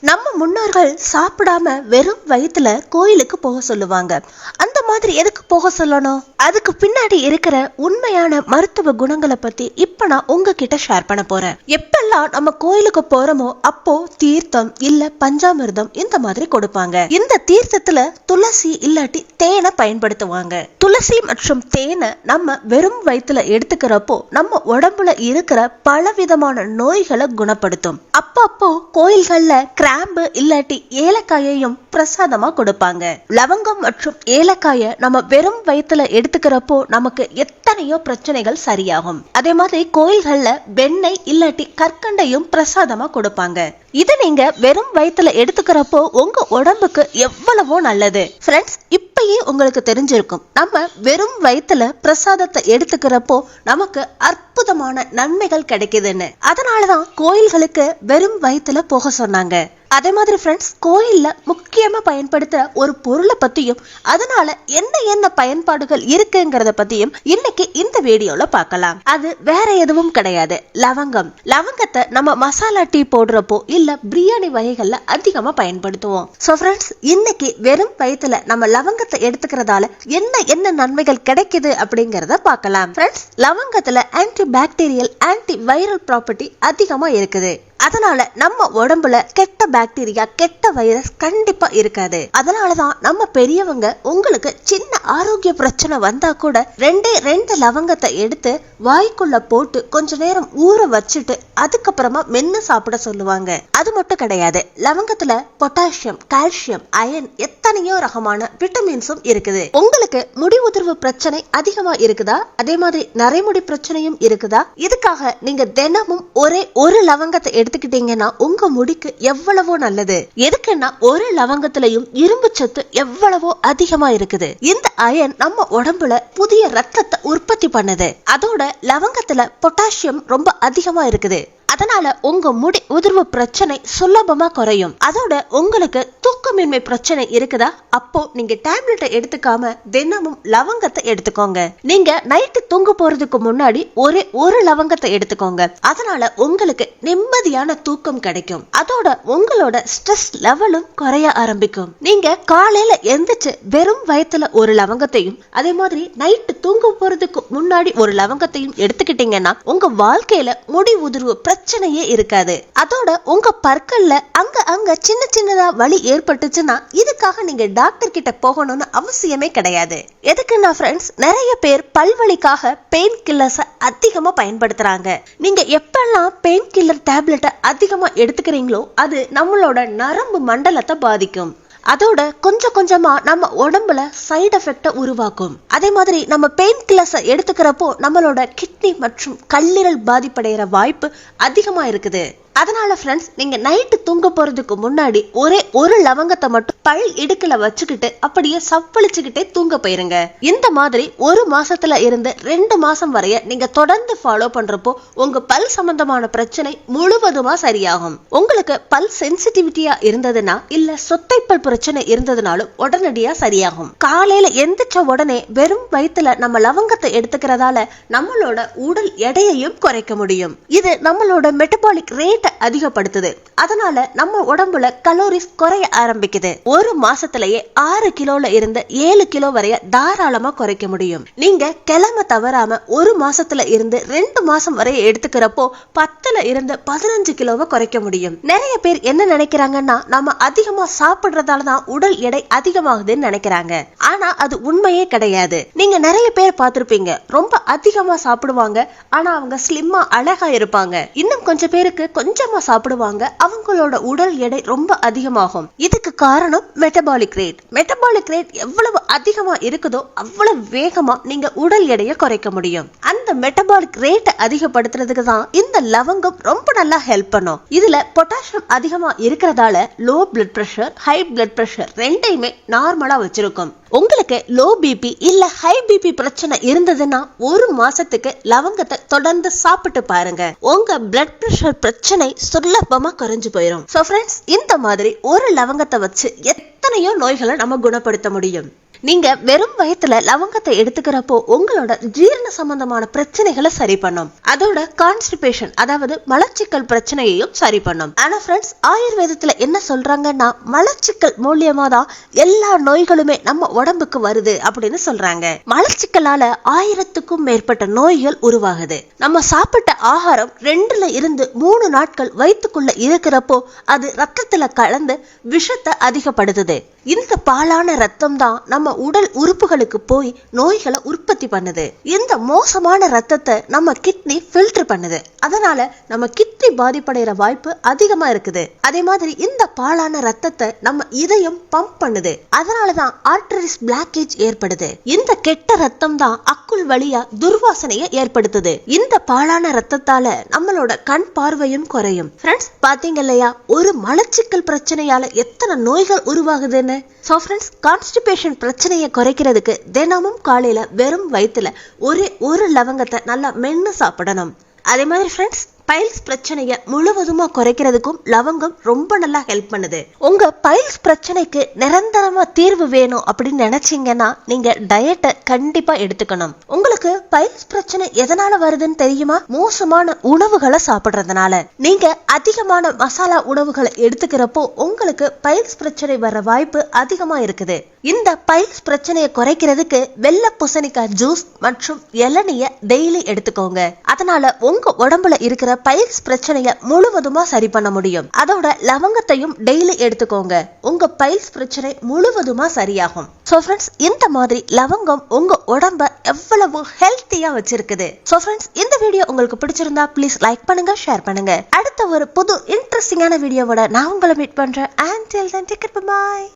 நம்ம முன்னோர்கள் சாப்பிடாம வெறும் வயித்துல கோயிலுக்கு போக சொல்லுவாங்க. அந்த மாதிரி எதுக்கு போக சொல்லணும்? அதுக்கு பின்னாடி இருக்கிற உண்மையான மருத்துவ குணங்களை பத்தி இப்ப நான் உங்ககிட்ட ஷேர் பண்ண போறேன். எப்பெல்லாம் நம்ம கோயிலுக்கு போறோமோ அப்போ தீர்த்தம் இல்ல பஞ்சாமிர்தம் இந்த மாதிரி கொடுப்பாங்க. இந்த தீர்த்தத்துல துளசி இல்லாட்டி தேனை பயன்படுத்துவாங்க. துளசி மற்றும் தேனை நம்ம வெறும் வயித்துல எடுத்துக்கிறப்போ நம்ம உடம்புல இருக்கிற பலவிதமான நோய்களை குணப்படுத்தும். அப்பப்போ கோயில்கள்ல கிராம்பு இல்லாட்டி ஏலக்காயையும் பிரசாதமா கொடுப்பாங்க. லவங்கம் மற்றும் ஏலக்காய நம்ம வெறும் வயிற்றுல எடுத்துக்கிறப்போ நமக்கு எத்தனையோ பிரச்சனைகள் சரியாகும். அதே மாதிரி கோயில்கள்ல வெண்ணெய் இல்லாட்டி கற்கண்டையும் பிரசாதமா கொடுப்பாங்க. இது நீங்க வெறும் வயிற்றுல எடுத்துக்கிறப்போ உங்க உடம்புக்கு எவ்வளவோ நல்லது. ஃப்ரெண்ட்ஸ் இப்பயே உங்களுக்கு தெரிஞ்சிருக்கும். நம்ம வெறும் வயிற்றுல பிரசாதத்தை எடுத்துக்கிறப்போ நமக்கு அற்புதமான நன்மைகள் கிடைக்குதுன்னு. அதனாலதான் கோயில்களுக்கு வெறும் வயிற்றுல போக சொன்னாங்க. அதே மாதிரி ஃப்ரெண்ட்ஸ் கோயிலில் முக்கியமாக பயன்படுத்துகிற ஒரு பொருளை பற்றியும் அதனால என்ன என்ன பயன்பாடுகள் இருக்குங்கிறத பற்றியும் இன்னைக்கு இந்த வீடியோவில் பார்க்கலாம். அது வேற எதுவும் கிடையாது. லவங்கம். லவங்கத்தை நம்ம மசாலா டீ போடுறப்போ இல்லை பிரியாணி வகைகளில் அதிகமாக பயன்படுத்துவோம். ஸோ ஃப்ரெண்ட்ஸ் இன்னைக்கு வெறும் வயிற்றுல நம்ம லவங்கத்தை எடுத்துக்கிறதால என்ன என்ன நன்மைகள் கிடைக்குது அப்படிங்கிறத பார்க்கலாம். Friends லவங்கத்தில் anti bacterial anti viral property அதிகமாக இருக்குது. அதனால நம்ம உடம்புல கெட்ட பாக்டீரியா கெட்ட வைரஸ் கண்டிப்பா இருக்காது. அதனாலதான் நம்ம பெரியவங்க உங்களுக்கு சின்ன ஆரோக்கிய பிரச்சனை வந்தா கூட ரெண்டே ரெண்டு லவங்கத்தை எடுத்து வாய்க்குள்ள போட்டு கொஞ்ச நேரம் ஊற வச்சுட்டு அதுக்கப்புறமா மென்னு சாப்பிட சொல்லுவாங்க. அது மட்டும் கிடையாது. லவங்கத்துல பொட்டாசியம் கால்சியம் அயன் எத்தனையோ ரகமான விட்டமின்ஸும் இருக்குது. உங்களுக்கு முடி உதிர்வு பிரச்சனை அதிகமா இருக்குதா? அதே மாதிரி நரைமுடி பிரச்சனையும் இருக்குதா? இதுக்காக நீங்க தினமும் ஒரே ஒரு லவங்கத்தை எடுத்துக்கிட்டீங்கன்னா உங்க முடிக்கு எவ்வளவோ நல்லது. எதுக்குன்னா ஒரு லவங்கத்திலையும் இரும்பு சத்து எவ்வளவோ அதிகமா இருக்குது. இந்த அயன் நம்ம உடம்புல புதிய ரத்தத்தை உற்பத்தி பண்ணுது. அதோட லவங்கத்துல பொட்டாசியம் ரொம்ப அதிகமா இருக்குது. அதனால உங்க முடி உதிர்வு பிரச்சனை சுலபமா குறையும். அதோட உங்களுக்கு தூக்கமின்மை பிரச்சனை இருக்குதா? அப்போ நீங்க டேப்லெட்டை எடுத்துக்காம தினமும் லவங்கத்தை எடுத்துக்கோங்க. நீங்க நைட்டு தூங்க போறதுக்கு முன்னாடி ஒரே ஒரு லவங்கத்தை எடுத்துக்கோங்க. அதனால உங்களுக்கு நிம்மதியான தூக்கம் கிடைக்கும். அதோட உங்களோட ஸ்ட்ரெஸ் லெவலும் குறைய ஆரம்பிக்கும். நீங்க காலையில எந்திரிச்சு வெறும் வயத்துல ஒரு லவங்கத்தையும் அதே மாதிரி நைட்டு தூங்க போறதுக்கு முன்னாடி ஒரு லவங்கத்தையும் எடுத்துக்கிட்டீங்கன்னா உங்க வாழ்க்கையில முடி உதிர்வு பிரச்சனை பிரச்சனையே இருக்காது. அதோட உங்க பற்கள்ல அங்க அங்க சின்ன சின்னதா வலி ஏற்பட்டுச்சுன்னா இதுக்காக நீங்க டாக்டர் கிட்ட போகணும்னு அவசியமே கிடையாது. எதுக்குன்னா ஃப்ரெண்ட்ஸ் நிறைய பேர் பல்வலிக்காக பெயின் கில்லர்ஸை அதிகமா பயன்படுத்துறாங்க. நீங்க எப்பெல்லாம் பெயின் கில்லர் டேப்லெட்டை அதிகமா எடுத்துக்கிறீங்களோ அது நம்மளோட நரம்பு மண்டலத்தை பாதிக்கும். அதோட கொஞ்சம் கொஞ்சமா நம்ம உடம்புல சைடு எஃபெக்ட உருவாக்கும். அதே மாதிரி நம்ம பெயின் கில்லர்ஸை எடுத்துக்கிறப்போ நம்மளோட கிட்னி மற்றும் கல்லீரல் பாதிப்படைகிற வாய்ப்பு அதிகமா இருக்குது. அதனால ஃப்ரெண்ட்ஸ் நீங்க நைட்டு தூங்க போறதுக்கு முன்னாடி ஒரே ஒரு லவங்கத்தை மட்டும் பல் இடுக்குல வச்சுக்கிட்டு அப்படியே சப்பளிச்சுக்கிட்டே தூங்க போயிருங்க. இந்த மாதிரி ஒரு மாசத்துல இருந்து ரெண்டு மாசம் வரைய நீங்க தொடர்ந்து ஃபாலோ பண்றப்போ உங்க பல் சம்பந்தமான பிரச்சனை முழுவதுமா சரியாகும். உங்களுக்கு பல் சென்சிட்டிவிட்டியா இருந்ததுன்னா இல்ல சொத்தை பல் பிரச்சனை இருந்ததுனாலும் உடனடியா சரியாகும். காலையில எந்திரிச்ச உடனே வெறும் வயித்துல நம்ம லவங்கத்தை எடுத்துக்கிறதால நம்மளோட உடல் எடையையும் குறைக்க முடியும். இது நம்மளோட மெட்டபாலிக் ரேட் ரேட்டை அதிகப்படுத்துது. அதனால நம்ம உடம்புல கலோரிஸ் குறைய ஆரம்பிக்குது. ஒரு மாசத்திலேயே ஆறு கிலோல இருந்து ஏழு கிலோ வரைய தாராளமா குறைக்க முடியும். நீங்க கிழமை தவறாம ஒரு மாசத்துல இருந்து ரெண்டு மாசம் வரைய எடுத்துக்கிறப்போ பத்துல இருந்து பதினஞ்சு கிலோவை குறைக்க முடியும். நிறைய பேர் என்ன நினைக்கிறாங்கன்னா நம்ம அதிகமா சாப்பிடுறதால தான் உடல் எடை அதிகமாகுதுன்னு நினைக்கிறாங்க. ஆனா அது உண்மையே கிடையாது. நீங்க நிறைய பேர் பார்த்திருப்பீங்க ரொம்ப அதிகமா சாப்பிடுவாங்க ஆனா அவங்க ஸ்லிம்மா அழகா இருப்பாங்க. இன்னும் கொஞ்சம் பேருக்கு கொஞ்சம் சாப்பிடுவாங்க. அவங்களோட உடல் எடை ரொம்ப அதிகமாகும். இதுக்கு காரணம் மெட்டபாலிக் ரேட் மெட்டபாலிக் ரேட் எவ்வளவு அதிகமா இருக்குதோ அவ்வளவு வேகமா நீங்க உடல் எடையை குறைக்க முடியும். அந்த மெட்டபாலிக் ரேட்டை அதிகப்படுத்துறதுக்கு தான் இந்த லவங்கம் ரொம்ப நல்லா ஹெல்ப் பண்ணும். இதுல பொட்டாசியம் அதிகமா இருக்கிறதால low blood pressure high blood pressure ரெண்டையுமே நார்மலா வச்சிருக்கும். உங்களுக்கு லோ பிபி இல்ல ஹை பிபி பிரச்சனை இருந்ததுன்னா ஒரு மாசத்துக்கு லவங்கத்தை தொடர்ந்து சாப்பிட்டு பாருங்க. உங்க பிளட் பிரஷர் பிரச்சனை சுலபமா குறைஞ்சு போயிடும் சோ ஃப்ரெண்ட்ஸ் இந்த மாதிரி ஒரு லவங்கத்தை வச்சு எத்தனையோ நோய்களை நம்ம குணப்படுத்த முடியும். நீங்க வெறும் வயத்துல லவங்கத்தை எடுத்துக்கிறப்போ உங்களோட ஜீரண சம்பந்தமான பிரச்சனைகளை சரி பண்ணும். அதோட கான்ஸ்டிபேஷன் அதாவது மலச்சிக்கல் பிரச்சனையையும் சரி பண்ணும். ஆனா ஃப்ரெண்ட்ஸ் ஆயுர்வேதத்துல என்ன சொல்றாங்கன்னா மலச்சிக்கல் மூலியமா தான் எல்லா நோய்களுமே நம்ம உடம்புக்கு வருது அப்படின்னு சொல்றாங்க. மலச்சிக்கலால ஆயிரத்துக்கும் மேற்பட்ட நோய்கள் உருவாகுது. நம்ம சாப்பிட்ட ஆகாரம் ரெண்டுல இருந்து மூணு நாட்கள் வயிற்றுக்குள்ள இருக்கிறப்போ அது ரத்தத்துல கலந்து விஷத்தை அதிகப்படுத்துது. இந்த பாலான ரத்தம் தான் நம்ம உடல் உறுப்புகளுக்கு போய் நோய்களை உற்பத்தி பண்ணுது. இந்த மோசமான ரத்தத்தை நம்ம கிட்னி ஃபில்டர் பண்ணுது. அதனால நம்ம கிட்னி பாதிப்படைகிற வாய்ப்பு அதிகமா இருக்குது. அதே மாதிரி இந்த பாலான ரத்தத்தை நம்ம இதயம் பம்ப் பண்ணுது. அதனாலதான் ஆர்டரிஸ் பிளாக்கேஜ் ஏற்படுது. இந்த கெட்ட ரத்தம் தான் அக்குள் வழியா துர்வாசனையை ஏற்படுத்துது. இந்த பாலான ரத்தத்தால நம்மளோட கண் பார்வையும் குறையும். ஃப்ரெண்ட்ஸ் பாத்தீங்க இல்லையா? ஒரு மலச்சிக்கல் பிரச்சனையால எத்தனை நோய்கள் உருவாகுதுன்னு? ஸோ ஃப்ரெண்ட்ஸ் கான்ஸ்டிபேஷன் பிரச்சனையை குறைக்கிறதுக்கு தினமும் காலையில வெறும் வயிற்றுல ஒரே ஒரு லவங்கத்தை நல்லா மென்னு சாப்பிடணும். அதே மாதிரி ஃப்ரெண்ட்ஸ் பைல்ஸ் பிரச்சனையை முழுவதுமா குறைக்கிறதுக்கும் லவங்கம் ரொம்ப நல்லா ஹெல்ப் பண்ணுது. உங்க பைல்ஸ் பிரச்சனைக்கு நிரந்தரமா தீர்வு வேணும் அப்படின்னு நினைச்சீங்கன்னா நீங்க டயட்டை கண்டிப்பா எடுத்துக்கணும். உங்களுக்கு பைல்ஸ் பிரச்சனை எதனால வருதுன்னு தெரியுமா? மோசமான உணவுகளை சாப்பிடுறதுனால. நீங்க அதிகமான மசாலா உணவுகளை எடுத்துக்கிறப்போ உங்களுக்கு பைல்ஸ் பிரச்சனை வர வாய்ப்பு அதிகமா இருக்குது. இந்த பைல்ஸ் பிரச்சனையை குறைக்கிறதுக்கு வெள்ளை பூசணிக்காய் ஜூஸ் மற்றும் இளநிய டெய்லி எடுத்துக்கோங்க. அதனால உங்க உடம்புல இருக்கிற பைல்ஸ் பிரச்சனையை முழுவதுமா சரி பண்ண முடியும். அதோட லவங்கத்தையும் டெய்லி எடுத்துக்கோங்க. உங்க பைல்ஸ் பிரச்சனை முழுவதுமா சரியாகும். ஸோ ஃப்ரெண்ட்ஸ் இந்த மாதிரி லவங்கம் உங்க உடம்ப எவ்வளவு ஹெல்த்தியா வச்சிருக்குது. சோ ஃப்ரெண்ட்ஸ் இந்த வீடியோ உங்களுக்கு பிடிச்சிருந்தா ப்ளீஸ் லைக் பண்ணுங்க ஷேர் பண்ணுங்க. அடுத்த ஒரு புது இன்ட்ரெஸ்டிங்கான வீடியோவோட நான் உங்களை மீட் பண்றேன். And till then take care bye